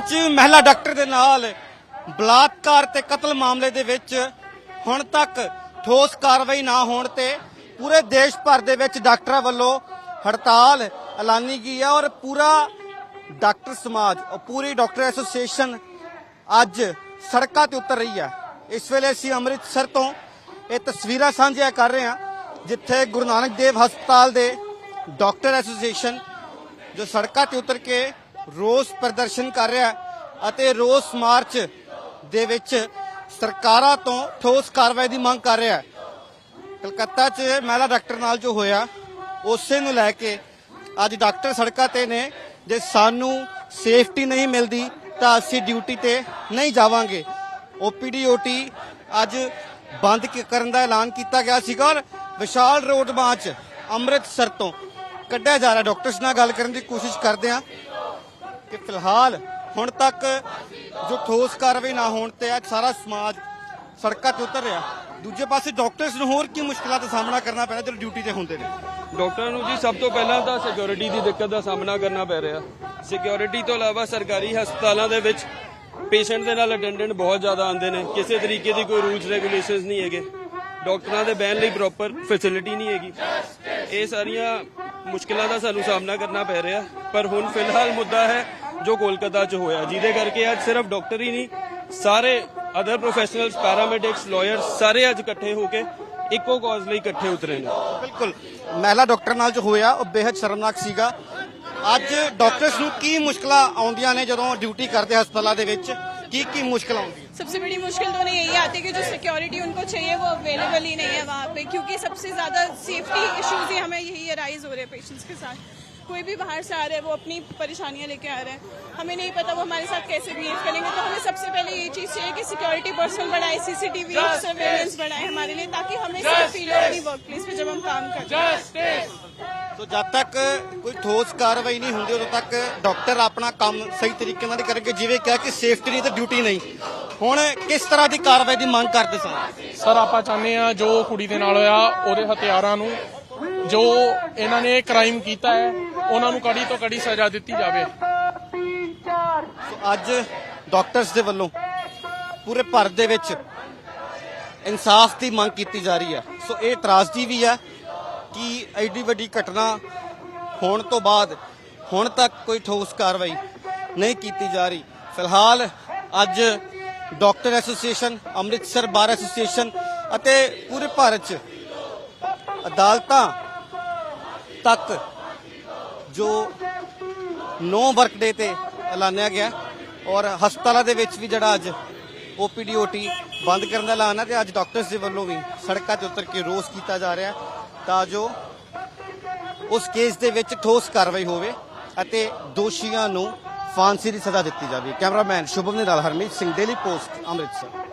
'ਚ ਮਹਿਲਾ ਡਾਕਟਰ ਦੇ ਨਾਲ ਬਲਾਤਕਾਰ ਤੇ ਕਤਲ ਮਾਮਲੇ ਦੇ ਵਿੱਚ ਹੁਣ ਤੱਕ ਠੋਸ ਕਾਰਵਾਈ ਨਾ ਹੋਣ ਤੇ ਪੂਰੇ ਦੇਸ਼ ਭਰ ਦੇ ਵਿੱਚ ਡਾਕਟਰਾਂ ਵੱਲੋਂ ਹੜਤਾਲ ਐਲਾਨੀ ਗਈ ਹੈ ਔਰ ਪੂਰਾ ਡਾਕਟਰ ਸਮਾਜ ਔਰ ਪੂਰੀ ਡਾਕਟਰ ਐਸੋਸੀਏਸ਼ਨ ਅੱਜ ਸੜਕਾਂ ਤੇ ਉਤਰ ਰਹੀ ਹੈ। ਇਸ ਵੇਲੇ ਅਸੀਂ ਅੰਮ੍ਰਿਤਸਰ ਤੋਂ ਇਹ ਤਸਵੀਰਾਂ ਸਾਂਝੀਆਂ ਕਰ ਰਹੇ ਹਾਂ, ਜਿੱਥੇ ਗੁਰੂ ਨਾਨਕ ਦੇਵ ਹਸਪਤਾਲ ਦੇ ਡਾਕਟਰ ਐਸੋਸੀਏਸ਼ਨ ਜੋ ਸੜਕਾਂ ਤੇ ਉਤਰ ਕੇ ਰੋਸ ਪ੍ਰਦਰਸ਼ਨ ਕਰ ਰਿਹਾ ਹੈ ਅਤੇ ਰੋਸ ਮਾਰਚ ਦੇ ਵਿੱਚ ਸਰਕਾਰਾਂ ਤੋਂ ਠੋਸ ਕਾਰਵਾਈ ਦੀ ਮੰਗ ਕਰ ਰਿਹਾ ਹੈ। ਕਲਕੱਤਾ 'ਚ ਮਹਿਲਾ ਡਾਕਟਰ ਨਾਲ ਜੋ ਹੋਇਆ, ਉਸੇ ਨੂੰ ਲੈ ਕੇ ਅੱਜ ਡਾਕਟਰ ਸੜਕਾਂ ਤੇ ਨੇ, ਜੇ ਸਾਨੂੰ ਸੇਫਟੀ ਨਹੀਂ ਮਿਲਦੀ ਤਾਂ ਅਸੀਂ ਡਿਊਟੀ ਤੇ ਨਹੀਂ ਜਾਵਾਂਗੇ। ਓਪੀਡੀ ਓਟੀ ਅੱਜ ਬੰਦ ਕਰਨ ਦਾ ਐਲਾਨ ਕੀਤਾ ਗਿਆ ਸੀਗਾ ਔਰ ਵਿਸ਼ਾਲ ਰੋਡ ਮਾਰਚ ਅੰਮ੍ਰਿਤਸਰ ਤੋਂ ਕੱਢਿਆ ਜਾ ਰਿਹਾ। ਡਾਕਟਰਸ ਨਾਲ ਗੱਲ ਕਰਨ ਦੀ ਕੋਸ਼ਿਸ਼ ਕਰਦੇ ਆ ਕਿ ਫਿਲਹਾਲ ਹੁਣ ਤੱਕ ਜੋ ਠੋਸ ਕਾਰਵਾਈ ਨਾ ਹੋਣ ਤੇ ਅੱਜ ਸਾਰਾ ਸਮਾਜ ਸੜਕਾਂ ਤੇ ਉਤਰ ਰਿਹਾ। ਦੂਜੇ ਪਾਸੇ ਡਾਕਟਰਸ ਨੂੰ ਹੋਰ ਕੀ ਮੁਸ਼ਕਲਾਂ ਦਾ ਸਾਹਮਣਾ ਕਰਨਾ ਪੈਣਾ ਜਦੋਂ ਡਿਊਟੀ ਤੇ ਹੁੰਦੇ ਨੇ? ਡਾਕਟਰਾਂ ਨੂੰ ਜੀ ਸਭ ਤੋਂ ਪਹਿਲਾਂ ਤਾਂ ਸਿਕਿਉਰਿਟੀ ਦੀ ਦਿੱਕਤ ਦਾ ਸਾਹਮਣਾ ਕਰਨਾ ਪੈ ਰਿਹਾ। ਸਿਕਿਉਰਿਟੀ ਤੋਂ ਇਲਾਵਾ ਸਰਕਾਰੀ ਹਸਪਤਾਲਾਂ ਦੇ ਵਿੱਚ ਪੇਸ਼ੈਂਟ ਦੇ ਨਾਲ ਅਟੈਂਡੈਂਟ ਬਹੁਤ ਜ਼ਿਆਦਾ ਆਉਂਦੇ ਨੇ। ਕਿਸੇ ਤਰੀਕੇ ਦੀ ਕੋਈ ਰੂਲਸ ਰੈਗੂਲੇਸ਼ਨਸ ਨਹੀਂ ਹੈਗੇ। ਡਾਕਟਰਾਂ ਦੇ ਬਹਿਣ ਲਈ ਪ੍ਰੋਪਰ ਫੈਸਿਲਿਟੀ ਨਹੀਂ ਹੈਗੀ। ਇਹ ਸਾਰੀਆਂ ਮੁਸ਼ਕਿਲਾਂ ਦਾ ਸਾਨੂੰ ਸਾਹਮਣਾ ਕਰਨਾ ਪੈ ਰਿਹਾ। ਪਰ ਹੁਣ ਫਿਲਹਾਲ ਮੁੱਦਾ ਹੈ ਜੋ ਕੋਲਕਾਤਾ 'ਚ ਹੋਇਆ। ਜਿਹਦੇ ਕਰਕੇ ਅੱਜ ਸਿਰਫ ਡਾਕਟਰ ਹੀ ਨਹੀਂ, ਸਾਰੇ ਅਦਰ ਪ੍ਰੋਫੈਸ਼ਨਲਸ ਪੈਰਾਮੈਡਿਕਸ ਲਾਇਰਸ ਸਾਰੇ ਅੱਜ ਇਕੱਠੇ ਹੋ ਕੇ ਇੱਕੋ ਕਾਜ਼ ਲਈ ਇਕੱਠੇ ਉਤਰੇ ਨੇ। ਬਿਲਕੁਲ। ਮਹਿਲਾ ਡਾਕਟਰ ਨਾਲ ਜੋ ਹੋਇਆ, ਉਹ ਬੇहद ਸ਼ਰਮਨਾਕ ਸੀਗਾ। ਅੱਜ ਡਾਕਟਰਸ ਨੂੰ ਕੀ ਮੁਸ਼ਕਲਾਂ ਆਉਂਦੀਆਂ ਨੇ ਜਦੋਂ ਡਿਊਟੀ ਕਰਦੇ ਹਸਪਤਾਲਾਂ ਦੇ ਵਿੱਚ? ਕੀ ਕੀ ਮੁਸ਼ਕਲ ਆਉਂਦੀ सबसे बड़ी मुश्किल तो उन्हें यही आती है कि जो सिक्योरिटी उनको चाहिए वो अवेलेबल ही नहीं है वहाँ पे क्योंकि सबसे ज़्यादा सेफ्टी इश्यूज ही हमें यही अराइज हो रहे हैं पेशेंट्स के साथ कोई भी बाहर से आ रहा है वो अपनी परेशानियां लेके आ रहा है हमें नहीं पता वो हमारे साथ कैसे बिहेव करेंगे तो हमें सबसे पहले ये चीज़ चाहिए कि सिक्योरिटी पर्सनल बढ़ाए सीसीटीवी सर्वेलेंस बढ़ाए हमारे लिए ताकि हमें सेफ फील हो अपनी वर्क प्लेस पे जब हम काम करते हैं ਸੋ ਜਦ ਤੱਕ ਕੋਈ ਠੋਸ ਕਾਰਵਾਈ ਨਹੀਂ ਹੁੰਦੀ ਉਦੋਂ ਤੱਕ ਡਾਕਟਰ ਆਪਣਾ ਕੰਮ ਸਹੀ ਤਰੀਕੇ ਨਾਲ ਨਹੀਂ ਕਰਨਗੇ ਜਿਵੇਂ ਕਿਹਾ ਕਿ ਸੇਫਟੀ ਨਹੀਂ ਤੇ ਡਿਊਟੀ ਨਹੀਂ ਹੁਣ ਕਿਸ ਤਰ੍ਹਾਂ ਦੀ ਕਾਰਵਾਈ ਦੀ ਮੰਗ ਕਰਦੇ ਸਨ? ਸਰ ਆਪਾਂ ਚਾਹੁੰਦੇ ਆ ਜੋ ਕੁੜੀ ਦੇ ਨਾਲ ਹੋਇਆ ਉਹਦੇ ਹਥਿਆਰਾਂ ਨੂੰ ਜੋ ਇਹਨਾਂ ਨੇ ਕ੍ਰਾਈਮ ਕੀਤਾ ਹੈ ਉਹਨਾਂ ਨੂੰ ਕੜੀ ਤੋਂ ਕੜੀ ਸਜ਼ਾ ਦਿੱਤੀ ਜਾਵੇ। ਅੱਜ ਡਾਕਟਰਸ ਦੇ ਵੱਲੋਂ ਪੂਰੇ ਭਾਰਤ ਦੇ ਵਿੱਚ ਇਨਸਾਫ ਦੀ ਮੰਗ ਕੀਤੀ ਜਾ ਰਹੀ ਹੈ। ਸੋ ਇਹ ਤਰਾਸਦੀ ਵੀ ਹੈ ਕਿ ਐਡੀ ਵੱਡੀ ਘਟਨਾ ਹੋਣ ਤੋਂ ਬਾਅਦ ਹੁਣ ਤੱਕ ਕੋਈ ਠੋਸ ਕਾਰਵਾਈ ਨਹੀਂ ਕੀਤੀ ਜਾ ਰਹੀ। ਫਿਲਹਾਲ ਅੱਜ doctor association, Amritsar bar association ਅਤੇ ਪੂਰੇ ਭਾਰਤ 'ਚ ਅਦਾਲਤਾਂ ਤੱਕ ਜੋ ਨੋ ਵਰਕਡੇ ਤੇ ਐਲਾਨਿਆ ਗਿਆ ਔਰ ਹਸਪਤਾਲਾਂ ਦੇ ਵਿੱਚ ਵੀ ਜਿਹੜਾ ਅੱਜ ਓਪੀਡੀ ਓਟੀ ਬੰਦ ਕਰਨ ਦਾ ਐਲਾਨ ਹੈ ਤੇ ਅੱਜ ਡਾਕਟਰਸ ਦੇ ਵੱਲੋਂ ਵੀ ਸੜਕਾਂ ਤੇ ਉਤਰ ਕੇ ਰੋਸ ਕੀਤਾ ਜਾ ਰਿਹਾ ਤਾਂ ਜੋ ਉਸ ਕੇਸ ਦੇ ਵਿੱਚ ਠੋਸ ਕਾਰਵਾਈ ਹੋਵੇ ਅਤੇ ਦੋਸ਼ੀਆਂ ਨੂੰ ਫਾਂਸੀ ਦੀ ਸਜ਼ਾ ਦਿੱਤੀ ਜਾਵੇ। ਕੈਮਰਾਮੈਨ ਸ਼ੁਭਮ ਦੇ ਨਾਲ ਹਰਮੀਤ ਸਿੰਘ ਡੇਲੀ ਪੋਸਟ ਅੰਮ੍ਰਿਤਸਰ।